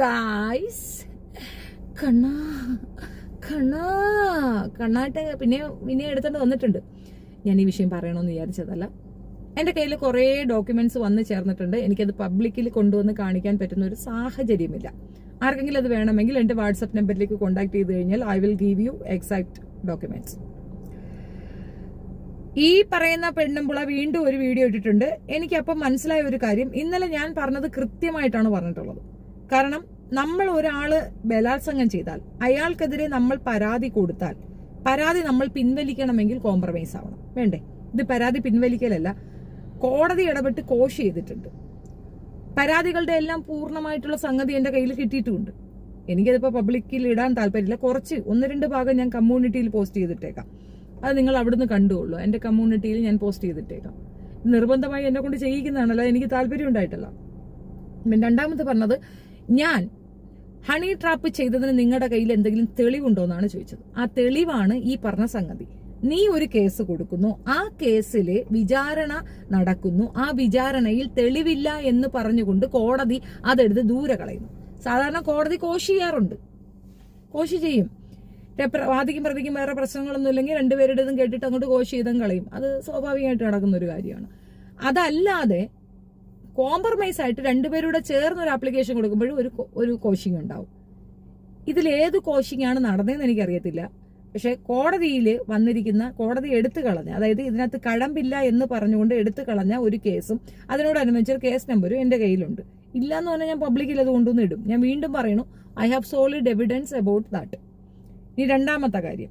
Guys കണ്ണാ കണ്ണാ. കണ്ണായിട്ട് പിന്നെ പിന്നെ എടുത്തോണ്ട് വന്നിട്ടുണ്ട്. ഞാൻ ഈ വിഷയം പറയണമെന്ന് വിചാരിച്ചതല്ല. എന്റെ കയ്യിൽ കുറേ ഡോക്യുമെന്റ്സ് വന്ന് ചേർന്നിട്ടുണ്ട്. എനിക്കത് പബ്ലിക്കിൽ കൊണ്ടുവന്ന് കാണിക്കാൻ പറ്റുന്ന ഒരു സാഹചര്യമില്ല. ആർക്കെങ്കിലും അത് വേണമെങ്കിൽ എന്റെ വാട്സപ്പ് നമ്പറിലേക്ക് കോൺടാക്ട് ചെയ്ത് കഴിഞ്ഞാൽ I will give you exact documents ഈ പറയുന്ന പെണ്ണുമ്പുള വീണ്ടും ഒരു വീഡിയോ ഇട്ടിട്ടുണ്ട്. എനിക്കപ്പം മനസ്സിലായ ഒരു കാര്യം. ഇന്നലെ ഞാൻ പറഞ്ഞത് കൃത്യമായിട്ടാണ് പറഞ്ഞിട്ടുള്ളത്. കാരണം നമ്മൾ ഒരാൾ ബലാത്സംഗം ചെയ്താൽ അയാൾക്കെതിരെ നമ്മൾ പരാതി കൊടുത്താൽ പരാതി നമ്മൾ പിൻവലിക്കണമെങ്കിൽ കോംപ്രമൈസ് ആവണം. വേണ്ടേ? ഇത് പരാതി പിൻവലിക്കലല്ല കോടതി ഇടപെട്ട് കോഷ് ചെയ്തിട്ടുണ്ട്. പരാതികളുടെ എല്ലാം പൂർണമായിട്ടുള്ള സംഗതി എന്റെ കയ്യിൽ കിട്ടിയിട്ടുമുണ്ട് എനിക്കതിപ്പോ പബ്ലിക്കിൽ ഇടാൻ താല്പര്യമില്ല. കുറച്ച് ഒന്ന് രണ്ട് ഭാഗം ഞാൻ കമ്മ്യൂണിറ്റിയിൽ പോസ്റ്റ് ചെയ്തിട്ടേക്കാം. അത് നിങ്ങൾ അവിടുന്ന് കണ്ടുകൊള്ളൂ. എന്റെ കമ്മ്യൂണിറ്റിയിൽ ഞാൻ പോസ്റ്റ് ചെയ്തിട്ടേക്കാം. നിർബന്ധമായി എന്നെ കൊണ്ട് ചെയ്യിക്കുന്നതാണല്ലോ എനിക്ക് താല്പര്യം ഉണ്ടായിട്ടല്ല. രണ്ടാമത് പറഞ്ഞത് ഞാൻ ഹണി ട്രാപ്പ് ചെയ്തതിന് നിങ്ങളുടെ കയ്യിൽ എന്തെങ്കിലും തെളിവുണ്ടോ എന്നാണ് ചോദിച്ചത്. ആ തെളിവാണ് ഈ പറഞ്ഞ സംഗതി. നീ ഒരു കേസ് കൊടുക്കുന്നു. ആ കേസിൽ വിചാരണ നടക്കുന്നു. ആ വിചാരണയിൽ തെളിവില്ല എന്ന് പറഞ്ഞുകൊണ്ട് കോടതി അതെടുത്ത് ദൂരെ കളയുന്നു സാധാരണ കോടതി കോശി ചെയ്യാറുണ്ട്. കോശി ചെയ്യും. വാദിക്കും പ്രതിക്കും വേറെ പ്രശ്നങ്ങളൊന്നും ഇല്ലെങ്കിൽ രണ്ടുപേരുടേതും കേട്ടിട്ട് അങ്ങോട്ട് കോശി ചെയ്തും കളയും. അത് സ്വാഭാവികമായിട്ട് നടക്കുന്ന ഒരു കാര്യമാണ്. അതല്ലാതെ കോംപ്രമൈസ് ആയിട്ട് രണ്ടുപേരൂടെ ചേർന്ന് ഒരു ആപ്ലിക്കേഷൻ കൊടുക്കുമ്പോഴും ഒരു ഒരു കോച്ചിങ് ഉണ്ടാവും. ഇതിലേത് കോച്ചിങ് ആണ് നടന്നതെന്ന് എനിക്കറിയത്തില്ല. പക്ഷെ കോടതിയിൽ വന്നിരിക്കുന്ന കോടതി എടുത്തു കളഞ്ഞ അതായത് ഇതിനകത്ത് കഴമ്പില്ല എന്ന് പറഞ്ഞുകൊണ്ട് എടുത്തു കളഞ്ഞ ഒരു കേസും അതിനോടനുബന്ധിച്ച് കേസ് നമ്പറും എന്റെ കയ്യിലുണ്ട്. ഇല്ല എന്ന് പറഞ്ഞാൽ ഞാൻ പബ്ലിക്കിൽ അത് കൊണ്ടുവന്ന് ഇടും. ഞാൻ വീണ്ടും പറയണു I have solid evidence about that ഇനി രണ്ടാമത്തെ കാര്യം.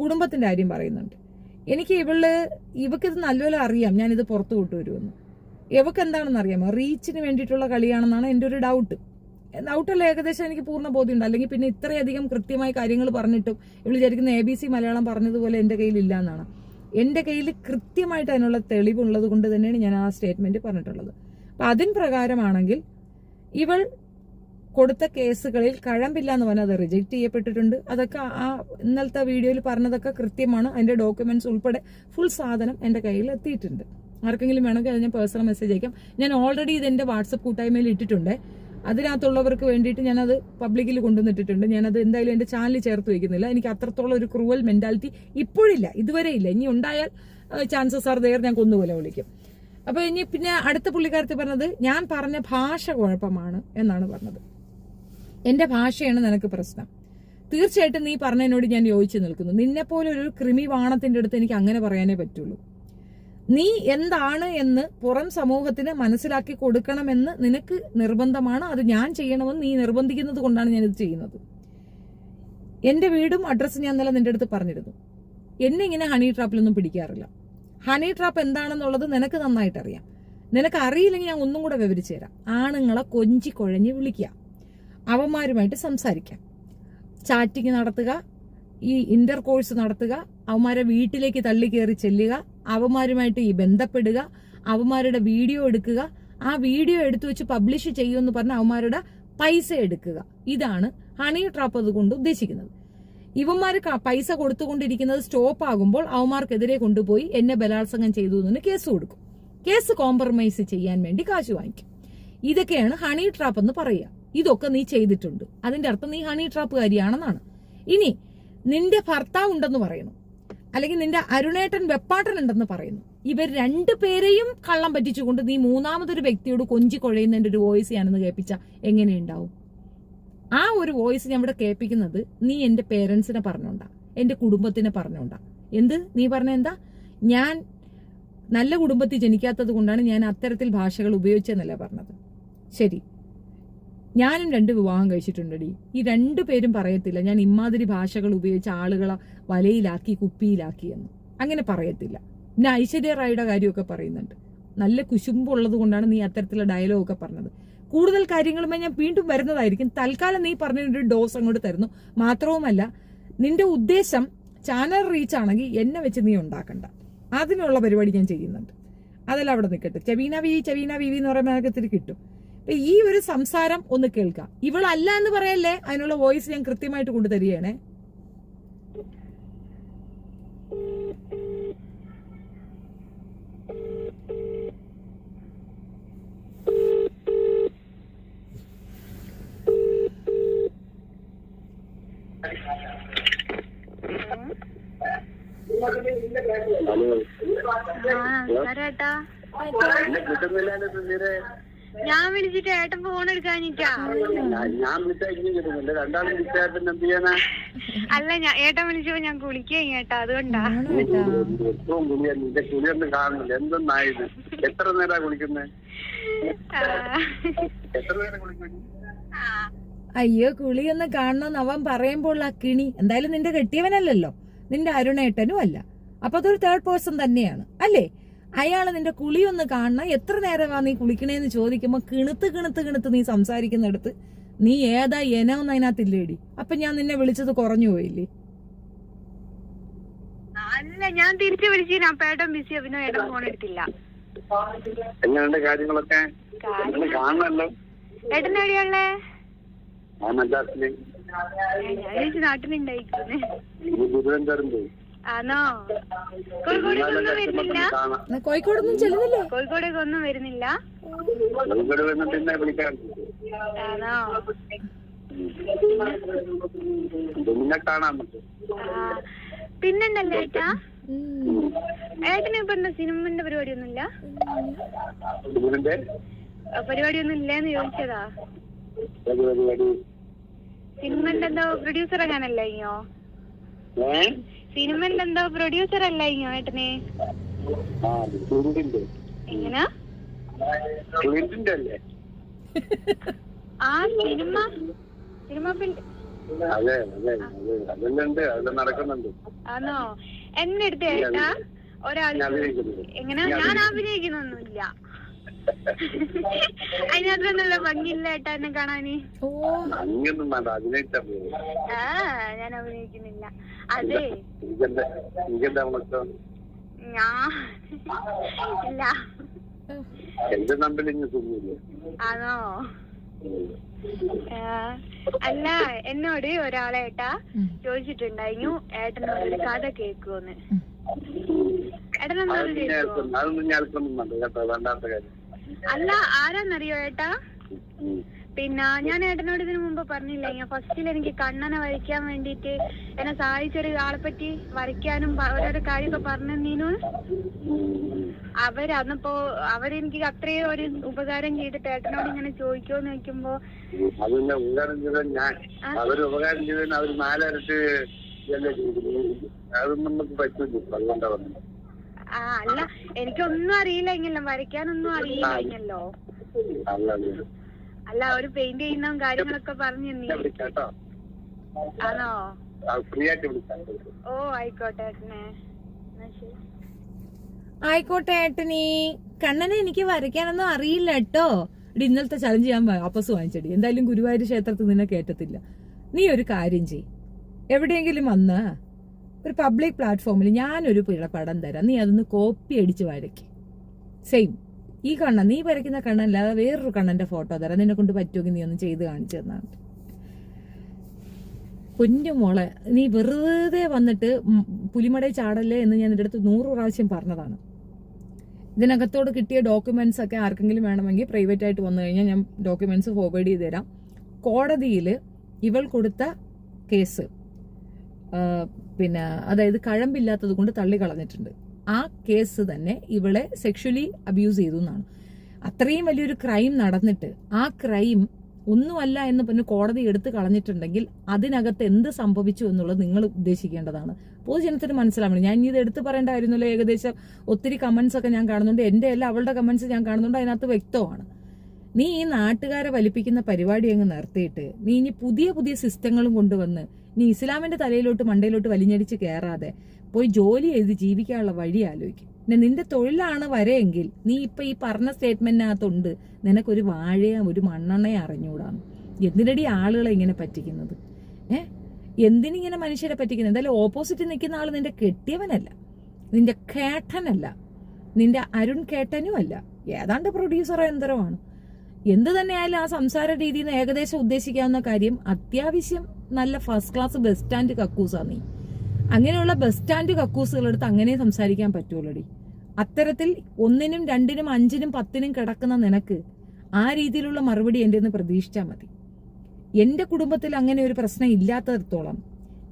കുടുംബത്തിന്റെ കാര്യം പറയുന്നുണ്ട്. എനിക്ക് ഇവൾ ഇവക്കിത് നല്ലപോലെ അറിയാം. ഞാനിത് പുറത്തു കൊണ്ടുവരുമെന്ന്. ഇവക്ക് എന്താണെന്ന് അറിയാമോ റീച്ചിന് വേണ്ടിയിട്ടുള്ള കളിയാണെന്നാണ് എന്റെ ഒരു ഡൗട്ട് ഡൗട്ടല്ല ഏകദേശം എനിക്ക് പൂർണ ബോധ്യമുണ്ട്. അല്ലെങ്കിൽ പിന്നെ ഇത്രയധികം കൃത്യമായി കാര്യങ്ങൾ പറഞ്ഞിട്ടും ഇവൾ വിചാരിക്കുന്ന എ ബി സി മലയാളം പറഞ്ഞതുപോലെ എന്റെ കയ്യിൽ ഇല്ല എന്നാണ് എന്റെ കയ്യിൽ കൃത്യമായിട്ട് അതിനുള്ള തെളിവുള്ളത് കൊണ്ട് തന്നെയാണ് ഞാൻ ആ സ്റ്റേറ്റ്മെന്റ് പറഞ്ഞിട്ടുള്ളത്. അപ്പൊ അതിന് പ്രകാരമാണെങ്കിൽ ഇവൾ കൊടുത്ത കേസുകളിൽ കഴമ്പില്ല എന്ന് പറഞ്ഞാൽ അത് റിജക്റ്റ് ചെയ്യപ്പെട്ടിട്ടുണ്ട്. അതൊക്കെ ആ ഇന്നലത്തെ വീഡിയോയിൽ പറഞ്ഞതൊക്കെ കൃത്യമാണ്. അതിന്റെ ഡോക്യുമെന്റ്സ് ഉൾപ്പെടെ ഫുൾ സാധനം എന്റെ കയ്യിൽ എത്തിയിട്ടുണ്ട്. ആർക്കെങ്കിലും വേണമെങ്കിൽ അത് ഞാൻ പേഴ്സണൽ മെസ്സേജ് അയക്കാം. ഞാൻ ഓൾറെഡി ഇത് എന്റെ വാട്സപ്പ് കൂട്ടായ്മയിൽ ഇട്ടിട്ടുണ്ട്. അതിനകത്തുള്ളവർക്ക് വേണ്ടിയിട്ട് ഞാനത് പബ്ലിക്കിൽ കൊണ്ടുവന്നിട്ടിട്ടുണ്ട്. ഞാനത് എന്തായാലും എന്റെ ചാനലിൽ ചേർത്ത് വയ്ക്കുന്നില്ല. എനിക്ക് അത്രത്തോളം ഒരു ക്രൂവൽ മെന്റാലിറ്റി ഇപ്പോഴില്ല ഇതുവരെ ഇല്ല. ഇനി ഉണ്ടായാൽ ചാൻസസ് ആർ ദയർ ഞാൻ കൊന്നുപോലെ വിളിക്കും. അപ്പോൾ ഇനി പിന്നെ അടുത്ത പുള്ളിക്കാരത്തി പറഞ്ഞത് ഞാൻ പറഞ്ഞ ഭാഷ കുഴപ്പമാണ് എന്നാണ് പറഞ്ഞത്. എന്റെ ഭാഷയാണ് നിനക്ക് പ്രശ്നം. തീർച്ചയായിട്ടും നീ പറഞ്ഞതിനോട് ഞാൻ യോജിച്ച് നിൽക്കുന്നു. നിന്നെപ്പോലൊരു പോലെ ഒരു കൃമി വാണത്തിന്റെ അടുത്ത് എനിക്ക് അങ്ങനെ പറയാനേ പറ്റുള്ളൂ. നീ എന്താണ് എന്ന് പുറം സമൂഹത്തിന് മനസ്സിലാക്കി കൊടുക്കണമെന്ന് നിനക്ക് നിർബന്ധമാണ്. അത് ഞാൻ ചെയ്യണമെന്ന് നീ നിർബന്ധിക്കുന്നത് കൊണ്ടാണ് ഞാൻ ഇത് ചെയ്യുന്നത്. എന്റെ വീടും അഡ്രസ്സും ഞാൻ ഇന്നലെ നിന്റെ അടുത്ത് പറഞ്ഞിരുന്നു. എന്നെ ഇങ്ങനെ ഹണി ട്രാപ്പിലൊന്നും പിടിക്കാറില്ല. ഹണി ട്രാപ്പ് എന്താണെന്നുള്ളത് നിനക്ക് നന്നായിട്ട് അറിയാം നിനക്ക് അറിയില്ലെങ്കിൽ ഞാൻ ഒന്നും കൂടെ വിവരിച്ചു തരാം. ആണുങ്ങളെ കൊഞ്ചി കുഴഞ്ഞ് വിളിക്കുക. അവന്മാരുമായിട്ട് സംസാരിക്കാം. ചാറ്റിങ് നടത്തുക. ഈ ഇന്റർ കോഴ്സ് നടത്തുക. അവന്മാരെ വീട്ടിലേക്ക് തള്ളി കയറി ചെല്ലുക. അവന്മാരുമായിട്ട് ഈ ബന്ധപ്പെടുക അവന്മാരുടെ വീഡിയോ എടുക്കുക ആ വീഡിയോ എടുത്തു വെച്ച് പബ്ലിഷ് ചെയ്യുമെന്ന് പറഞ്ഞ അവന്മാരുടെ പൈസ എടുക്കുക. ഇതാണ് ഹണി ട്രാപ്പ് അതുകൊണ്ട് ഉദ്ദേശിക്കുന്നത്. ഇവന്മാർ പൈസ കൊടുത്തുകൊണ്ടിരിക്കുന്നത് സ്റ്റോപ്പ് ആകുമ്പോൾ അവന്മാർക്കെതിരെ കൊണ്ടുപോയി എന്നെ ബലാത്സംഗം ചെയ്തു എന്ന് കേസ് കൊടുക്കും. കേസ് കോംപ്രമൈസ് ചെയ്യാൻ വേണ്ടി കാശ് വാങ്ങിക്കും. ഇതൊക്കെയാണ് ഹണി ട്രാപ്പ് എന്ന് പറയുക. ഇതൊക്കെ നീ ചെയ്തിട്ടുണ്ട്. അതിന്റെ അർത്ഥം നീ ഹണി ട്രാപ്പ് ട്രാപ്പുകാരിയാണെന്നാണ് ഇനി നിന്റെ ഭർത്താവ് ഉണ്ടെന്ന് പറയുന്നു അല്ലെങ്കിൽ നിന്റെ അരുണേട്ടൻ വെപ്പാട്ടൻ ഉണ്ടെന്ന് പറയുന്നു. ഇവർ രണ്ടു പേരെയും കള്ളം പറ്റിച്ചുകൊണ്ട് നീ മൂന്നാമതൊരു വ്യക്തിയോട് കൊഞ്ചി കൊഴയുന്നതിന്റെ ഒരു വോയിസ് ഞാനെന്ന് കേൾപ്പിച്ച എങ്ങനെയുണ്ടാവും? ആ ഒരു വോയിസ് ഞാൻ ഇവിടെ കേൾപ്പിക്കുന്നത് നീ എന്റെ പേരൻസിനെ പറഞ്ഞോണ്ടാ എന്റെ കുടുംബത്തിനെ പറഞ്ഞോണ്ടാ. എന്ത്? നീ പറഞ്ഞ എന്താ? ഞാൻ നല്ല കുടുംബത്തിൽ ജനിക്കാത്തത് കൊണ്ടാണ് ഞാൻ അത്തരത്തിൽ ഭാഷകൾ ഉപയോഗിച്ചെന്നല്ല പറഞ്ഞത്. ശരി. ഞാനും രണ്ട് വിവാഹം കഴിച്ചിട്ടുണ്ടടി. ഈ രണ്ടു പേരും പറയത്തില്ല ഞാൻ ഇമാതിരി ഭാഷകൾ ഉപയോഗിച്ച് ആളുകളെ വലയിലാക്കി കുപ്പിയിലാക്കി എന്ന്. അങ്ങനെ പറയത്തില്ല. പിന്നെ ഐശ്വര്യ റായിയുടെ കാര്യമൊക്കെ പറയുന്നുണ്ട്. നല്ല കുശുമ്പുള്ളത് കൊണ്ടാണ് നീ അത്തരത്തിലുള്ള ഡയലോഗൊക്കെ പറഞ്ഞത്. കൂടുതൽ കാര്യങ്ങളുമായി ഞാൻ വീണ്ടും വരുന്നതായിരിക്കും. തൽക്കാലം നീ പറഞ്ഞൊരു ഡോസ് അങ്ങോട്ട് തരുന്നു. മാത്രവുമല്ല നിന്റെ ഉദ്ദേശം ചാനൽ റീച്ച് ആണെങ്കിൽ എന്നെ വെച്ച് നീ ഉണ്ടാക്കണ്ട. അതിനുള്ള പരിപാടി ഞാൻ ചെയ്യുന്നുണ്ട്. അതെല്ലാം അവിടെ നിൽക്കട്ടെ ചെവീന വി ചെവീന വി എന്ന് പറയുമ്പോൾ അതൊക്കെ ഇത്തിരി കിട്ടും. അപ്പൊ ഈ ഒരു സംസാരം ഒന്ന് കേൾക്കാം. ഇവളല്ല എന്ന് പറയല്ലേ? അതിനുള്ള വോയിസ് ഞാൻ കൃത്യമായിട്ട് കൊണ്ടുതരികയാണേ. ഹലോ ആ ചേട്ടാ ഞാൻ വിളിച്ചിട്ട് ഏട്ടൻ ഫോൺ എടുക്കാനിട്ടാ ഞാൻ രണ്ടാളും എന്ത് ചെയ്യാനാ? അല്ല ഞാൻ ഏട്ടൻ വിളിച്ചപ്പോ ഞാൻ കുളിക്കുകയും കേട്ടാ അതുകൊണ്ടാ. ആണോ കുളിയാ. നിന്റെ കുളിയൊന്നും കാണുന്നില്ല. എന്തെന്നായത്? എത്ര നേരാ കുളിക്കുന്നത് ആ. എത്ര നേരം കുളിക്കുന്നു. അയ്യോ കുളിയൊന്ന് കാണണമെന്ന് അവൻ പറയുമ്പോൾ ആ കിണി. എന്തായാലും നിന്റെ കെട്ടിയവനല്ലല്ലോ. നിന്റെ അരുണേട്ടനും അല്ല. അപ്പൊ അതൊരു തേർഡ് പേഴ്സൺ തന്നെയാണ്. അല്ലേ? അയാൾ നിന്റെ കുളിയൊന്ന് കാണണം. എത്ര നേരമാ നീ കുളിക്കണേന്ന് ചോദിക്കുമ്പോൾ കിണുത്ത് കിണുത്ത് കിണുത്ത് നീ സംസാരിക്കുന്നിടത്ത് നീ ഏതാ എനൊന്നും അതിനകത്തില്ലേടി. അപ്പൊ ഞാൻ നിന്നെ വിളിച്ചത് കുറഞ്ഞു പോയില്ലേ? അല്ല ഞാൻ തിരിച്ചു ബിസി പിന്നെ ഏട്ടൻ ഫോൺ എടുത്തില്ല. എങ്ങനെയുണ്ട് കാര്യങ്ങളൊക്കെ? കാണണല്ലോ ഏട്ടൻ എവിടെയുള്ളേ? തിരുവനന്തപുരം പോയി. ആണോ കോഴിക്കോടേക്കൊന്നും വരുന്നില്ല. കാണാം. എന്നാ കോഴിക്കോടൊന്നും ചെല്ലുന്നില്ലേ? കോഴിക്കോടേക്കൊന്നും വരുന്നില്ല. ഇവിടെ വന്ന് പിന്നെ വിളിക്കാൻ ആണോ പിന്നെണ്ടല്ലേ ഏട്ടാ. ഏട്ടന് ഇപ്പൊ എന്താ സിനിമന്റെ പരിപാടിയൊന്നുമില്ല? പരിപാടിയൊന്നും ഇല്ലേന്ന് ചോദിച്ചതാ. സിനിമന്റെ എന്തോ പ്രൊഡ്യൂസർ എങ്ങാനല്ല സിനിമന്റെ എന്തോ പ്രൊഡ്യൂസർ അല്ല ഇങ്ങോ ഏട്ടന്? ആ എങ്ങനാ? ആ സിനിമ സിനിമ ആണോ എന്നെ എടുത്ത് ഏട്ടാ ഒരാൾ എങ്ങനെ? ഞാൻ അഭിനയിക്കുന്നൊന്നുമില്ല. അതിനകത്തൊന്നുള്ള ഭംഗിയില്ല ഏട്ടാ എന്നെ കാണാന്. ഓ. അങ്ങൊന്നും വേണ്ട അഭിനയിച്ചാ പോയി ആ ഞാൻ അഭിനയിക്കുന്നില്ല. അതെ. എനിക്കെന്താ എനിക്കെന്താ മൊത്തം ഞാൻ ഇല്ല. എന്റെ നമ്പിൽ ഇനി സുഖമില്ല. ആണോ? ആ, അല്ല എന്നോട് ഒരാളേട്ടാ. ചോദിച്ചിട്ടുണ്ടായിരുന്നു. ഏട്ടനോട് ഒരു കഥ കേക്കുവോന്ന് അതൊന്നും ഞാൻ കേട്ടോ വേണ്ടാത്ത കാര്യം. അല്ല ആരാന്നറിയോ ഏട്ടാ? പിന്നെ ഞാൻ ഏട്ടനോട് ഇതിനു മുമ്പ് പറഞ്ഞില്ലേ ഞാൻ ഫസ്റ്റിൽ എനിക്ക് കണ്ണനെ വരയ്ക്കാൻ വേണ്ടിട്ട് എന്നെ സഹായിച്ചൊരു ആളെ പറ്റി വരയ്ക്കാനും ഓരോരോ കാര്യമൊക്കെ പറഞ്ഞു നീനു അവരന്നിപ്പോ അവരെനിക്ക് അത്രയും ഒരു ഉപകാരം ചെയ്തിട്ട് ഏട്ടനോട് ഇങ്ങനെ ചോദിക്കോന്ന് ചോദിക്കുമ്പോ അതിന്റെ ഉപകാരം ചെയ്താൽ ഞാൻ ഉപകാരം ചെയ്തതിന് നാലരട്ട്. അതൊന്നും നമുക്ക് പറ്റൂല ഇപ്പൊ. ആ അല്ല എനിക്കൊന്നും അറിയില്ലെങ്കിലും വരയ്ക്കാനൊന്നും അറിയില്ലെങ്കിലോ? അല്ല അവർ പെയിന്റ് ചെയ്യുന്ന കാര്യങ്ങളൊക്കെ പറഞ്ഞു നീ ആണോ? ഓ ആയിക്കോട്ടെ ഏട്ടനെ. എന്നാ ശരി. ആയിക്കോട്ടെ ഏട്ടനീ. കണ്ണനെ എനിക്ക് വരയ്ക്കാനൊന്നും അറിയില്ല കേട്ടോ. ഇവിടെ ഇന്നലത്തെ ചലഞ്ച് ഞാൻ വാപ്പസ് വാങ്ങിച്ചടി. എന്തായാലും ഗുരുവായൂർ ക്ഷേത്രത്തിൽ നിന്നെ കയറ്റത്തില്ല നീ ഒരു കാര്യം ചെയ് എവിടെയെങ്കിലും വന്ന്. ഒരു പബ്ലിക് പ്ലാറ്റ്ഫോമിൽ ഞാനൊരു പടം തരാം. നീ അതൊന്ന് കോപ്പി അടിച്ച് വരയ്ക്ക്. സെയിം ഈ കണ്ണൻ നീ വരയ്ക്കുന്ന കണ്ണല്ലാതെ വേറൊരു കണ്ണന്റെ ഫോട്ടോ തരാം. നിന്നെ കൊണ്ട് പറ്റുമെങ്കിൽ നീ ഒന്ന് ചെയ്ത് കാണിച്ചു തന്നാണ്. കുഞ്ഞു മോളെ നീ വെറുതെ വന്നിട്ട് പുലിമട ചാടല്ലേ എന്ന് ഞാൻ എന്റെ അടുത്ത് നൂറ് പ്രാവശ്യം പറഞ്ഞതാണ്. ഇതിനകത്തോട് കിട്ടിയ ഡോക്യുമെന്റ്സ് ഒക്കെ ആർക്കെങ്കിലും വേണമെങ്കിൽ പ്രൈവറ്റ് ആയിട്ട് വന്നു കഴിഞ്ഞാൽ ഞാൻ ഡോക്യുമെന്റ്സ് ഫോർവേഡ് ചെയ്ത് തരാം. കോടതിയിൽ ഇവൾ കൊടുത്ത കേസ് പിന്നെ അതായത് കഴമ്പില്ലാത്തത് കൊണ്ട് തള്ളി കളഞ്ഞിട്ടുണ്ട്. ആ കേസ് തന്നെ ഇവളെ സെക്ഷലി അബ്യൂസ് ചെയ്തു എന്നാണ്. അത്രയും വലിയൊരു ക്രൈം നടന്നിട്ട് ആ ക്രൈം ഒന്നുമല്ല എന്ന് പിന്നെ കോടതി എടുത്തു കളഞ്ഞിട്ടുണ്ടെങ്കിൽ അതിനകത്ത് എന്ത് സംഭവിച്ചു എന്നുള്ളത് നിങ്ങൾ ഉദ്ദേശിക്കേണ്ടതാണ്. പൊതുജനത്തിന് മനസ്സിലാവണം. ഞാൻ ഇത് എടുത്തു പറയേണ്ട ഏകദേശം ഒത്തിരി കമന്റ്സ് ഒക്കെ ഞാൻ കാണുന്നുണ്ട്. എന്റെ അല്ല അവളുടെ കമന്റ്സ് ഞാൻ കാണുന്നുണ്ട്. അതിനകത്ത് വ്യക്തമാണ്. നീ ഈ നാട്ടുകാരെ വലിപ്പിക്കുന്ന പരിപാടി അങ്ങ് നിർത്തിയിട്ട് നീ ഇനി പുതിയ പുതിയ സിസ്റ്റങ്ങളും കൊണ്ടുവന്ന് നീ ഇസ്ലാമിന്റെ തലയിലോട്ട് മണ്ടയിലോട്ട് വലിഞ്ഞടിച്ച് കയറാതെ പോയി ജോലി ചെയ്ത് ജീവിക്കാനുള്ള വഴി ആലോചിക്കും. പിന്നെ നിന്റെ തൊഴിലാണ് വരെയെങ്കിൽ നീ ഇപ്പൊ ഈ പറഞ്ഞ സ്റ്റേറ്റ്മെന്റിനകത്തുണ്ട്. നിനക്കൊരു വാഴയും ഒരു മണ്ണെണ്ണയും അറിഞ്ഞുകൂടാന്ന് എന്തിനടി ആളുകളെ ഇങ്ങനെ പറ്റിക്കുന്നത്? ഏഹ് എന്തിനിങ്ങനെ മനുഷ്യരെ പറ്റിക്കുന്നത്? എന്തായാലും ഓപ്പോസിറ്റ് നിൽക്കുന്ന ആൾ നിന്റെ കെട്ടിയവനല്ല. നിന്റെ കേട്ടനല്ല. നിന്റെ അരുൺ കേട്ടനും അല്ല ഏതാണ്ട് പ്രൊഡ്യൂസറോ എന്തരമാണ് എന്ത് തന്നെയായാലും ആ സംസാര രീതിയിൽ നിന്ന് ഏകദേശം ഉദ്ദേശിക്കാവുന്ന കാര്യം അത്യാവശ്യം നല്ല ഫസ്റ്റ് ക്ലാസ് ബസ് സ്റ്റാൻഡ് കക്കൂസാ നീ. അങ്ങനെയുള്ള ബസ് സ്റ്റാൻഡ് കക്കൂസുകളെടുത്ത് അങ്ങനെ സംസാരിക്കാൻ പറ്റുള്ളടി അത്തരത്തിൽ ഒന്നിനും രണ്ടിനും അഞ്ചിനും പത്തിനും കിടക്കുന്ന നിനക്ക് ആ രീതിയിലുള്ള മറുപടി എന്റെ നിന്ന് പ്രതീക്ഷിച്ചാൽ മതി. എന്റെ കുടുംബത്തിൽ അങ്ങനെ ഒരു പ്രശ്നം ഇല്ലാത്തടത്തോളം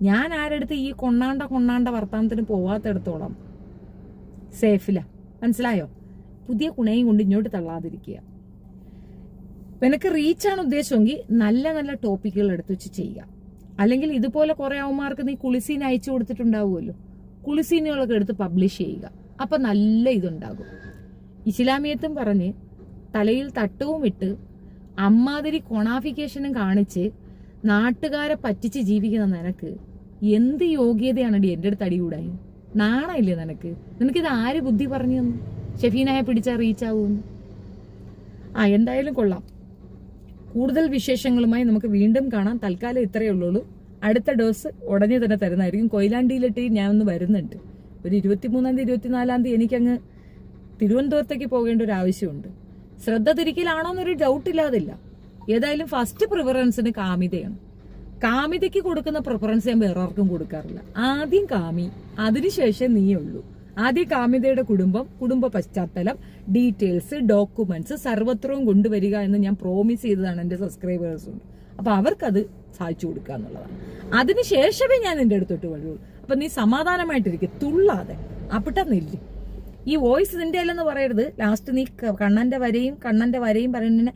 ഞാൻ ആരെടുത്ത് ഈ കൊണ്ണാണ്ട കൊണ്ണാണ്ട വർത്താനത്തിന് പോവാത്തടത്തോളം സേഫില മനസ്സിലായോ? പുതിയ കുണയും കൊണ്ട് ഇങ്ങോട്ട് തള്ളാതിരിക്കുക. നിനക്ക് റീച്ചാണ് ഉദ്ദേശമെങ്കിൽ നല്ല നല്ല ടോപ്പിക്കുകൾ എടുത്ത് വെച്ച് ചെയ്യുക. അല്ലെങ്കിൽ ഇതുപോലെ കുറെ അവന്മാർക്ക് നീ കുളിസീൻ അയച്ചു കൊടുത്തിട്ടുണ്ടാവുമല്ലോ. കുളിസീനുകളൊക്കെ എടുത്ത് പബ്ലിഷ് ചെയ്യുക. അപ്പൊ നല്ല ഇതുണ്ടാകും. ഇസ്ലാമിയത്തും പറഞ്ഞ് തലയിൽ തട്ടവും ഇട്ട് അമ്മാതിരി കൊണാഫിക്കേഷനും കാണിച്ച് നാട്ടുകാരെ പറ്റിച്ച് ജീവിക്കുന്ന നിനക്ക് എന്ത് യോഗ്യതയാണടി എന്റെ അടുത്ത് അടികൂടായി നാണയില്ലേ നിനക്ക്? നിനക്കിത് ആര് ബുദ്ധി പറഞ്ഞു ഷെഫീനായ പിടിച്ചാൽ റീച്ച് ആവുമെന്ന്. ആ എന്തായാലും കൊള്ളാം. കൂടുതൽ വിശേഷങ്ങളുമായി നമുക്ക് വീണ്ടും കാണാം. തൽക്കാലം ഇത്രയേ ഉള്ളൂ. അടുത്ത ഡോസ് ഉടനെ തന്നെ തരുന്നതായിരിക്കും. കൊയിലാണ്ടിയിലിട്ട് ഞാൻ ഒന്ന് വരുന്നുണ്ട്. ഒരു ഇരുപത്തിമൂന്നാം തീയതി ഇരുപത്തിനാലാം തീയതി എനിക്കങ്ങ് തിരുവനന്തപുരത്തേക്ക് പോകേണ്ട ഒരു ആവശ്യമുണ്ട്. ശ്രദ്ധ തിരിക്കലാണോ എന്നൊരു ഡൗട്ട് ഇല്ലാതില്ല. ഏതായാലും ഫസ്റ്റ് പ്രിഫറൻസിന് കാമിതയാണ്. കാമിതയ്ക്ക് കൊടുക്കുന്ന പ്രിഫറൻസ് ഞാൻ വേറെ ആർക്കും കൊടുക്കാറില്ല. ആദ്യം കാമി അതിനുശേഷം നീയേ ഉള്ളൂ ആദ്യം കാമിതയുടെ കുടുംബം കുടുംബ പശ്ചാത്തലം ഡീറ്റെയിൽസ് ഡോക്യുമെന്റ്സ് സർവത്രവും കൊണ്ടുവരിക എന്ന് ഞാൻ പ്രോമിസ് ചെയ്തതാണ് എന്റെ സബ്സ്ക്രൈബേഴ്സുണ്ട് അപ്പൊ അവർക്കത് സാധിച്ചു കൊടുക്കുക എന്നുള്ളതാണ് അതിനുശേഷമേ ഞാൻ നിന്റെ അടുത്തോട്ട് വരുള്ളൂ അപ്പൊ നീ സമാധാനമായിട്ടിരിക്കും തുള്ളാതെ അപ്പിട്ട നെല്ല് ഈ വോയിസ് നിന്റെ അല്ലെന്ന് പറയരുത് ലാസ്റ്റ് നീ കണ്ണന്റെ വരയും കണ്ണന്റെ വരയും പറയുന്നതിന്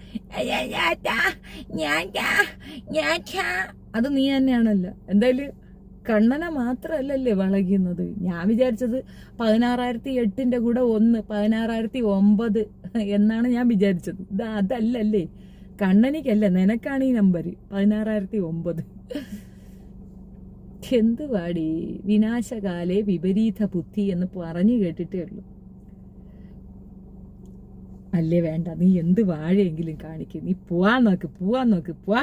അത് നീ തന്നെയാണല്ലോ എന്തായാലും കണ്ണനെ മാത്രമല്ലല്ലേ വളകുന്നത് ഞാൻ വിചാരിച്ചത് പതിനാറായിരത്തി എട്ടിന്റെ കൂടെ ഒന്ന് പതിനാറായിരത്തി ഒമ്പത് എന്നാണ് ഞാൻ വിചാരിച്ചത്. ഇത് അതല്ലല്ലേ? കണ്ണനിക്കല്ല നിനക്കാണ് ഈ നമ്പർ പതിനാറായിരത്തി ഒമ്പത് എന്ത് പാടി വിനാശകാലെ വിപരീത ബുദ്ധി എന്ന് പറഞ്ഞു കേട്ടിട്ടേ ഉള്ളൂ. അല്ലേ വേണ്ട നീ എന്ത് വാഴയെങ്കിലും കാണിക്കും. നീ പോവാൻ നോക്ക് പോവാൻ നോക്ക് പോവാ.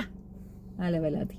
അലവലാതി